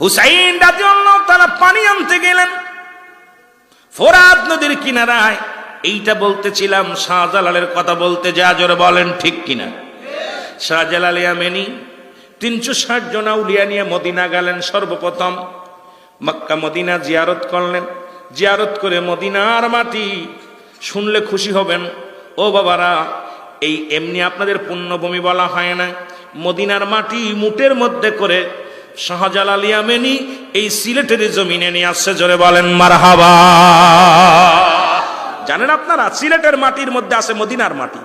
হুসাইন রাজি তারা পানি আনতে গেলেন। ফোরাত নদীর কিনারায় এইটা বলতেছিলাম, শাহজালালের কথা বলতে যা জোরে বলেন ঠিক কিনা? শাহজালাল ইয়ামেনি তিনশো ষাট জন আউলিয়া নিয়ে মদিনা গেলেন সর্বপ্রথম। মক্কা মদিনা জিয়ারত করলেন। জিয়ারত করে মদিনার মাটি শুনলে খুশি হবেন। ও বাবারা, এই এমনি আপনাদের পুণ্যভূমি বলা হয় না। মদিনার মাটি মুটের মধ্যে করে শাহজালাল ইয়ামেনি এই সিলেটের জমিনে নিয়ে আসছে, জোরে বলেন, মারহাবা। জানেন আপনারা, সিলেটের মাটির মধ্যে আছে মদিনার মাটি।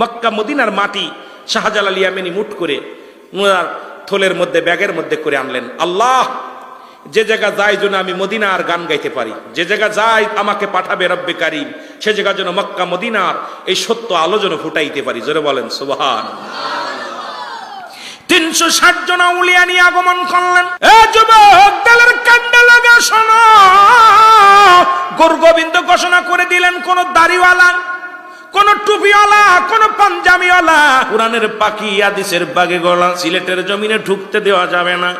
মক্কা, মদিনার মাটি শাহজালাল ইয়ামেনি মুট করে ওনার থলের মধ্যে, ব্যাগের মধ্যে করে আনলেন। আল্লাহ, যে জায়গা যাই জন্য আমি মদিনার গান গাইতে পারি, যে জায়গা যাই আমাকে পাঠাবে রব্বে কারিম, সে জায়গা যেন মক্কা, মদিনার এই সত্য আলো যেন ফুটাইতে পারি, জোরে বলেন, সুবহান। তিনশো ষাট জন উলিয়া নিয়ে আগমন করলেন। এ গোর গোবিন্দ ঘোষণা করে দিলেন, কোন দাড়িওয়ালা, কোন টুপিওয়ালা, কোন পাঞ্জাবিওয়ালা। কোরআনের পাখি আদিসের বাগে গলা, সিলেটের জমিনে ঢুকতে দেওয়া যাবে না।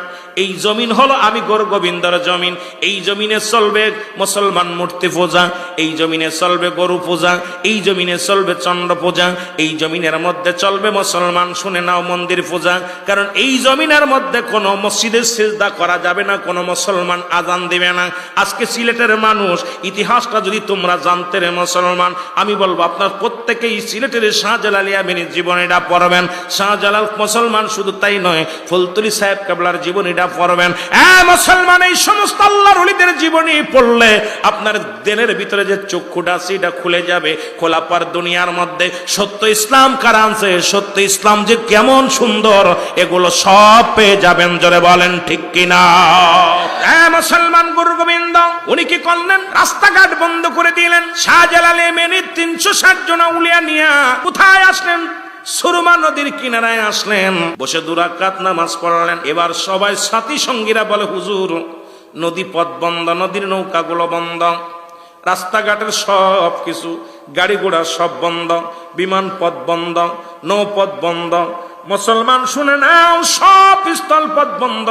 এই জমিন হলো আমি গোর গোবিন্দর জমিন। এই জমিনে চলবে মুসলমান মূর্তি পূজা, এই জমিনে চলবে গরু পূজা, এই জমিনে চলবে চন্দ্র পূজা, এই জমিনের মধ্যে চলবে মুসলমান, শুনে নাও মন্দির পূজা। কারণ এই জমিনের মধ্যে কোনো মসজিদের সিজদা করা যাবে না, কোনো মুসলমান আজান দেবে না। আজকে সিলেটের মানুষ, ইতিহাসটা যদি তোমরা জানতে রে মুসলমান, আমি বলব আপনার প্রত্যেকেই সিলেটের শাহজালাল ইয়ামিনীর জীবনীটা পড়বেন। শাহজালাল মুসলমান শুধু তাই নয়, ফুলতুলি সাহেব কাবলার জীবনীটা পড়বেন। হ্যাঁ মুসলমান, এই সমস্ত আল্লাহর অলিদের জীবনী পড়লে আপনার দেনের ভিতরে যে চক্ষুটা সেটা খুলে যাবে খোলা পার দুনিয়ার মধ্যে। সত্য ইসলাম কারা আনছে সত্য ইসলাম যে কেমন সুন্দর, এগুলো সব পেয়ে যাবেন, জোরে বলেন, ঠিক কিনা? হ্যাঁ মুসলমান গুরু গোবিন্দ উনি কি করলেন? রাস্তাঘাট বন্ধ করে দিলেন। শাহজালালে মেনে তিনশো ষাট জন উলিয়া নিয়া কোথায় আসলেন? সুরমা নদীর কিনারায় আসলেন। বসে দুরাকাত নামাজ পড়ালেন। এবার সবাই সাথী সঙ্গীরা বলে, হুজুর, নদী পথ বন্ধ, নদীর নৌকাগুলো বন্ধ। রাস্তাঘাটের সব কিছু, গাড়ি ঘোড়া সব বন্ধ, বিমান পথ বন্ধ নৌপথ বন্ধ। মুসলমান শুনে নাও, সব স্থল পথ বন্ধ,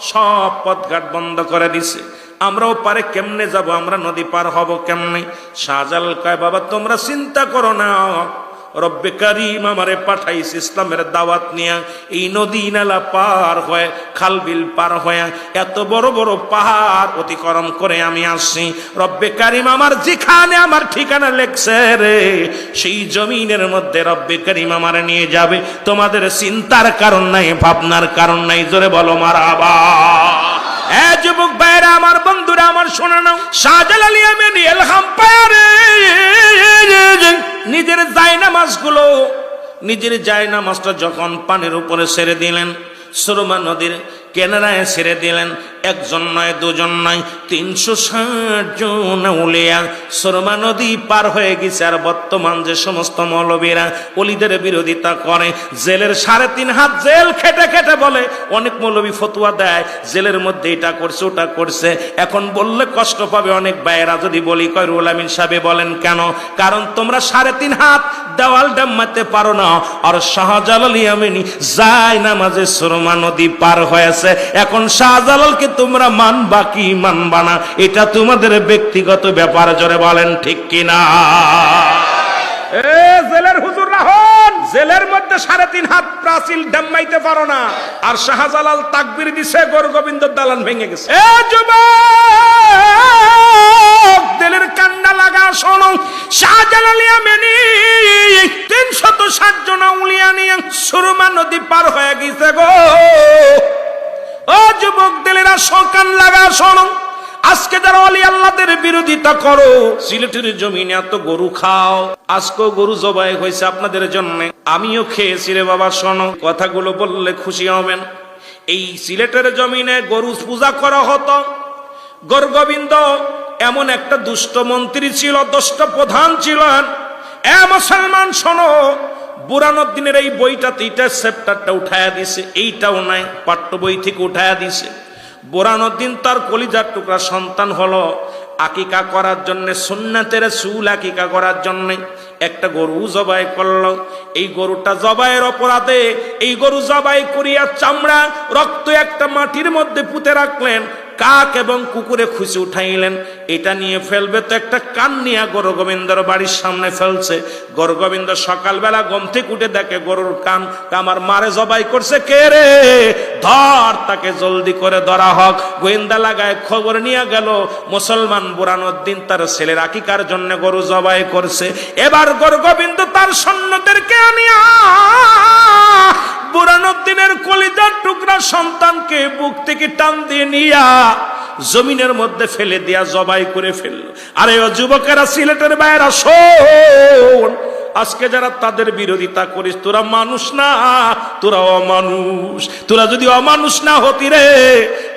সব পথঘাট বন্ধ করে দিছে। আমরাও পারে কেমনে যাব? আমরা নদী পার হব কেমনে? শাহজাল কয়, বাবা, তোমরা চিন্তা করো না। রব্বে কারিম আমারে পাঠাইছে ইসলামের দাওয়াত নিয়ে। এই নদী নালা পার হয়ে, খাল বিল পার হয়ে, এত বড় বড় পাহাড় অতিক্রম করে আমি আসছি। রব্বে কারিম আমার যেখানে আমার ঠিকানা লেখছে রে, সেই জমিনের মধ্যে রব্বে কারিম আমার নিয়ে যাবে। তোমাদের চিন্তার কারণ নাই, ভাবনার কারণ নাই, জোরে বলো এ যুবক ভাইরা, আমার বন্ধুরা, আমার শোনা নাও। শাহজালাল ইয়ামেনি, এলহাম পায়ারে। নিজের জায়নামাজগুলো নিজের জায়নামাজটা যখন পানির উপরে ছেড়ে দিলেন, সুরমা নদীর কেনারায় ছেড়ে দিলেন একজন নয়, দুজন নয়, তিনশো ষাট জন উলিয়া সুরমা নদী পার হয়ে গেছে। আর বর্তমান যে সমস্ত মৌলবীরা অলিদের বিরোধিতা করে, জেলের সাড়ে তিন হাত জেল খেটে খেটে বলে, অনেক মৌলবী ফতুয়া দেয়, জেলের মধ্যে এটা করছে, ওটা করছে। এখন বললে কষ্ট পাবে অনেক ভাইয়েরা, যদি বলি, কয় রুল আমিন সাহেব বলেন কেন? কারণ তোমরা সাড়ে তিন হাত দেওয়াল ডাম্মাতে পারো না। আর শাহজালাল ইয়ামিনী যায় না মাঝে সুরমা নদী পার হয়েছে। এখন শাহজালালকে তোমরা মানবা কি মানবা না এটা তোমাদের ব্যক্তিগত ব্যাপার জোরে বলেন ঠিক কিনা? এ জেলের হুজুর রাহন জেলের মধ্যে সাড়ে তিন হাত প্রাচীল ডাম্মাইতে পারো না। আর শাহজালাল তাকবির দিছে গোর গোবিন্দ দালান ভেঙে গেছে। এ যুবক দিলের কান্না লাগা শোনো। শাহজালালিয়া মেনি তিনশত ষাট জন উলিয়া নিয়ে সুরমা নদী পার হয়ে গেছে গো। ও যুবক দিলেরা সকান লাগা, শোনো। আজকে যারা অলি আল্লাহদের বিরোধিতা করো, সিলেটের জমিনে এত গরু খাও, আজকেও গরু জবাই হয়েছে আপনাদের জন্য। আমিও খেয়েছি রে বাবা, শোনো, কথাগুলো বললে খুশি হবেন। এই সিলেটের জমিনে গরু পূজা করা হতো। গর্গবিন্দ এমন একটা দুষ্ট মন্ত্রী ছিল, দুষ্ট প্রধান ছিলেন। এ মুসলমান, শোনো বুরানুদ্দিনের এই বইটা এইটা চ্যাপ্টারটা উঠায়া দিছে এইটাও নাই, পাঠ্য বই থেকে উঠায়া দিছে বোরানুদ্দিন তার কলিজার টুকরা সন্তান হলো আকিকা করার জন্য, সুন্নাতের সুল আকিকা করার জন্য। একটা গরু জবাই করল, এই গরুটা জবাইয়ের অপরাধে, এই গরু জবাই করিয়া চামড়া রক্ত একটা মাটির মধ্যে পুঁতে রাখলেন কাক এবং কুকুরে খুশি উঠাইলেন। এটা নিয়ে ফেলবে তো একটা কান নিয়ে গোবিন্দর বাড়ির সামনে ফেলছে। গোবিন্দ সকালবেলা গম থেকে উঠে দেখে গরুর কান আমার মারে জবাই করছে, কে রে? ধর তাকে জলদি করে ধরা হোক। গোয়েন্দা লাগায় খবর নিয়ে গেল, মুসলমান বুরানুদ্দিন তার ছেলের আকিকার জন্য গরু জবাই করছে। এবার গোবিন্দ তার সৈন্যদেরকে আনিয়া বুরানুদ্দিনের কলিজার টুকরা সন্তানকে বুক থেকে টান দিয়ে নিয়া জমিনের মধ্যে ফেলে দিয়া জবাই করে ফেলল। আরে ও যুবকেরা, সিলেটের বাইরা শোন আজকে যারা তাদের বিরোধিতা করিস, তোরা মানুষ না, তোরা অমানুষ। তোরা যদি অমানুষ না হতি রে,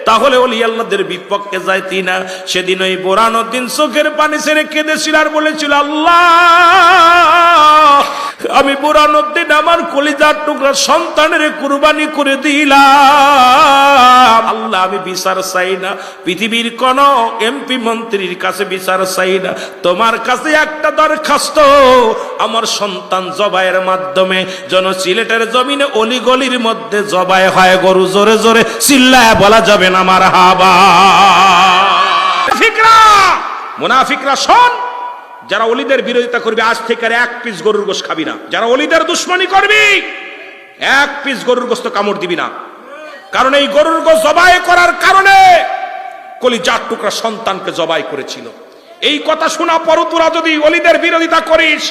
তাহলে ওলি আল্লাহদের বিপক্ষে যাইতি না। সেদিন ওই বোরানোদ্দিন চোখের পানি ছেড়ে কেঁদেছিল আর বলেছিল আল্লাহ, আমি বুরানুদ্দিন আমার কলিজার টুকরা সন্তানের কুরবানি করে দিলাম। আমি বিচার চাই না। পৃথিবীর কোন এমপি মন্ত্রীর কাছে বিচার চাই না। তোমার কাছে একটা দরখাস্ত। আমার সন্তান জবাইয়ের মাধ্যমে জন সিলেটের জমিনে অলিগলির মধ্যে জবাই হয়। গরু জোরে জোরে চিল্লায় বলা যাবে না আমার হাবা। ফিকরা মুনাফিকরা শোন, যারা অলিদের বিরোধিতা করবে, আজ থেকে আর এক পিস গরুর গোশ খাবি না। যারা অলিদের দুশ্মনী করবি, এক পিস গরুর গোস্ত কামড় দিবি না। কারণ এই গরুর গোশ জবাই করার কারণে কলি চার টুকরা সন্তানকে জবাই করেছিল। এই কথা শোনা পর তোরা যদি অলিদের বিরোধিতা করিস,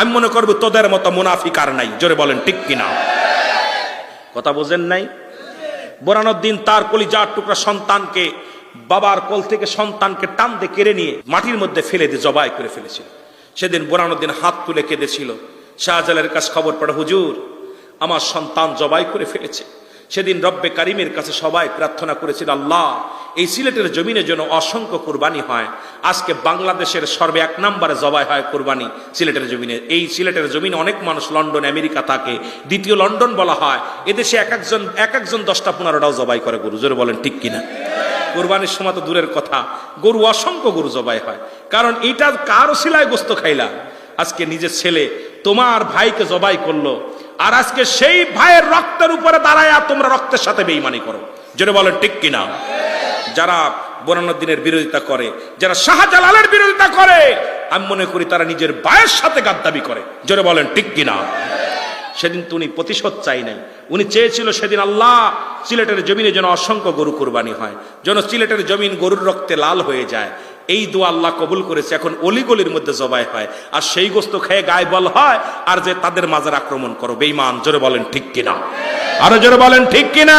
আমি মনে করব তোদের মতো মুনাফিক আর নাই। জোরে বলেন, ঠিক কিনা? কথা বোঝেন নাই? বোরানোদ্দিন তার কলিজার টুকরা সন্তানকে বাবার কোল থেকে সন্তানকে টান দিয়ে কেড়ে নিয়ে মাটির মধ্যে ফেলে দিয়ে জবাই করে ফেলেছিল। সেদিন বোরানোদ্দিন হাত তুলে কেঁদেছিল। শাহজালের কাছে খবর পড়ে, হুজুর, আমার সন্তান জবাই করে ফেলেছে। সেদিন রব্বে কারিমের কাছে সবাই প্রার্থনা করেছিল, আল্লাহ, এই সিলেটের জমিনের জন্য অসংখ্য কুরবানি হয়। আজকে বাংলাদেশের সর্বে এক নম্বরে জবাই হয় কুরবানি সিলেটের জমিনে। এই সিলেটের জমিনে অনেক মানুষ লন্ডন, আমেরিকা থাকে। দ্বিতীয় লন্ডন বলা হয়। এদেশে এক একজন এক একজন দশটা পনেরোটাও জবাই করে গরু। জোরে বলেন, ঠিক কিনা? কোরবানির সময় তো দূরের কথা। গরু অসংখ্য গরু জবাই হয়। কারণ এটা কারও শিলায় গোস্ত খাইলা। আজকে নিজের ছেলে তোমার ভাইকে জবাই করল। আর আজকে সেই ভাইয়ের রক্তের উপরে দাঁড়ায় তোমরা রক্তের সাথে বেইমানি করো। যেটা বলেন, ঠিক কিনা? যারা বোরানুদ্দিনের বিরোধিতা করে, যারা শাহজালালের বিরোধিতা করে, আমি মনে করি তারা নিজের ভাইয়ের সাথে গাদ্দাবি করে। জোরে বলেন, ঠিক কিনা? সেদিন তো উনি প্রতিশোধ চাই নাই। উনি চেয়েছিল সেদিন আল্লাহ সিলেটের জমিনে যেন অসংখ্য গরু কুরবানি হয়। যেন সিলেটের জমিন গরুর রক্তে লাল হয়ে যায়। এই দোয়া আল্লাহ কবুল করেছে। এখন অলিগলির মধ্যে জবাই হয়। আর সেই গোস্ত খেয়ে গায়ে বল হয় আর যে তাদের মাজার আক্রমণ করো। বেইমান জোরে বলেন ঠিক কিনা? আরও জোরে বলেন ঠিক কিনা?